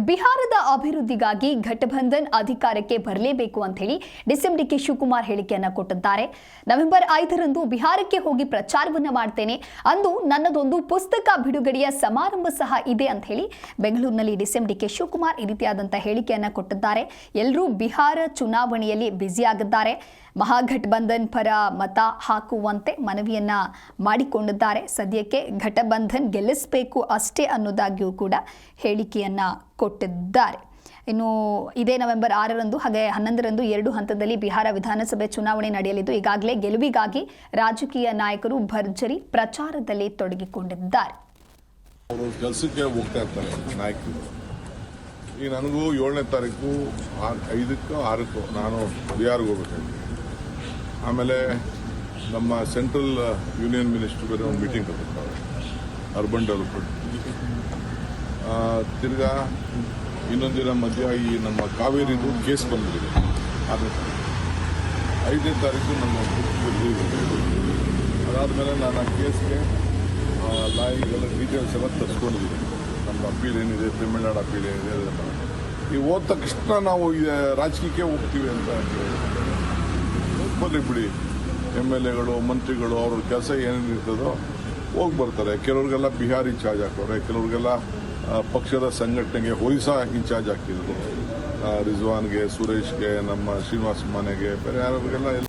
ಬಿಹಾರದ ಅಭಿವೃದ್ಧಿಗಾಗಿ ಘಟಬಂಧನ್ ಅಧಿಕಾರಕ್ಕೆ ಬರಲೇಬೇಕು ಅಂತ ಹೇಳಿ ಡಿಸಿಎಂ ಡಿಕೆ ಶಿವಕುಮಾರ್ ಹೇಳಿಕೆಯನ್ನ ಕೊಟ್ಟಿದ್ದಾರೆ. ನವೆಂಬರ್ ಐದರಂದು ಬಿಹಾರಕ್ಕೆ ಹೋಗಿ ಪ್ರಚಾರವನ್ನ ಮಾಡ್ತೇನೆ. ಅಂದು ನನ್ನದೊಂದು ಪುಸ್ತಕ ಬಿಡುಗಡೆಯ ಸಮಾರಂಭ ಸಹ ಇದೆ ಅಂತ ಹೇಳಿ ಬೆಂಗಳೂರಿನಲ್ಲಿ ಡಿಸಿಎಂ ಡಿಕೆ ಶಿವಕುಮಾರ್ ಈ ರೀತಿಯಾದಂಥ ಹೇಳಿಕೆಯನ್ನ ಕೊಟ್ಟಿದ್ದಾರೆ. ಎಲ್ಲರೂ ಬಿಹಾರ ಚುನಾವಣೆಯಲ್ಲಿ ಬ್ಯುಸಿಯಾಗಿದ್ದಾರೆ ಮಹಾಘಟಬಂಧನ್ ಪರ ಮತ ಹಾಕುವಂತೆ ಮನವಿಯನ್ನ ಮಾಡಿಕೊಂಡಿದ್ದಾರೆ. ಸದ್ಯಕ್ಕೆ ಘಟಬಂಧನ್ ಗೆಲ್ಲಿಸಬೇಕು ಅಷ್ಟೇ ಅನ್ನೋದಾಗಿಯೂ ಕೂಡ ಹೇಳಿಕೆಯನ್ನ ಕೊಟ್ಟಿದ್ದಾರೆ. ಇನ್ನು ಇದೇ ನವೆಂಬರ್ ಆರರಂದು ಹಾಗೆ ಹನ್ನೊಂದರಂದು ಎರಡು ಹಂತದಲ್ಲಿ ಬಿಹಾರ ವಿಧಾನಸಭೆ ಚುನಾವಣೆ ನಡೆಯಲಿದ್ದು, ಈಗಾಗಲೇ ಗೆಲುವಿಗಾಗಿ ರಾಜಕೀಯ ನಾಯಕರು ಭರ್ಜರಿ ಪ್ರಚಾರದಲ್ಲಿ ತೊಡಗಿಕೊಂಡಿದ್ದಾರೆ. ಕೆಲಸಕ್ಕೆ ಹೋಗ್ತಾ ನನಗೂ ಏಳನೇ ತಾರೀಕು ಐದಕ್ಕೋ ಆರಕ್ಕೋ ನಾನು ಬಿಹಾರ್ಗೆ ಹೋಗ್ಬೇಕಾಗಿತ್ತು ಆಮೇಲೆ ನಮ್ಮ ಸೆಂಟ್ರಲ್ ಯೂನಿಯನ್ ಮಿನಿಸ್ಟರ್ ಬೇರೆ ಒಂದು ಮೀಟಿಂಗ್ ಕರೆದಿರ್ತಾರೆ ಅರ್ಬನ್ ಡೆವಲಪ್ಮೆಂಟ್. ತಿರ್ಗಾ ಇನ್ನೊಂದಿನ ಮಧ್ಯ ಈ ನಮ್ಮ ಕಾವೇರಿದು ಕೇಸ್ ಬಂದಿದೆ ಆದರೆ ಐದನೇ ತಾರೀಕು ನಮ್ಮ ಅದಾದಮೇಲೆ ನಾನು ಆ ಕೇಸ್ಗೆ ಲಾಯಿಗೆಲ್ಲ ಡೀಟೇಲ್ಸ್ ಎಲ್ಲ ತರಿಸ್ಕೊಂಡಿದ್ದೀನಿ. ನಮ್ಮ ಅಪೀಲ್ ಏನಿದೆ, ತಮಿಳ್ನಾಡು ಅಪೀಲ್ ಏನಿದೆ ಈ ಹೋದ ತಕ್ಷಣ ನಾವು ರಾಜಕೀಯಕ್ಕೆ ಹೋಗ್ತೀವಿ ಅಂತ ಬರ್ಲಿ ಬಿಡಿ. ಎಂ ಎಲ್ ಎಗಳು, ಮಂತ್ರಿಗಳು, ಅವ್ರ ಕೆಲಸ ಏನೇನು ಇರ್ತದೋ ಹೋಗಿ ಬರ್ತಾರೆ. ಕೆಲವ್ರಿಗೆಲ್ಲ ಬಿಹಾರಿ ಚಾರ್ಜ್ ಹಾಕೋರೆ, ಕೆಲವ್ರಿಗೆಲ್ಲ ಪಕ್ಷದ ಸಂಘಟನೆಗೆ ಹೊಯ್ಸ ಇನ್ಚಾರ್ಜ್ ಹಾಕಿದ್ರು ಆ, ರಿಜ್ವಾನ್ಗೆ ಸುರೇಶ್ಗೆ ನಮ್ಮ ಶ್ರೀನಿವಾಸ್ ಮನೆಗೆ ಬೇರೆ ಯಾರಿಗೆಲ್ಲ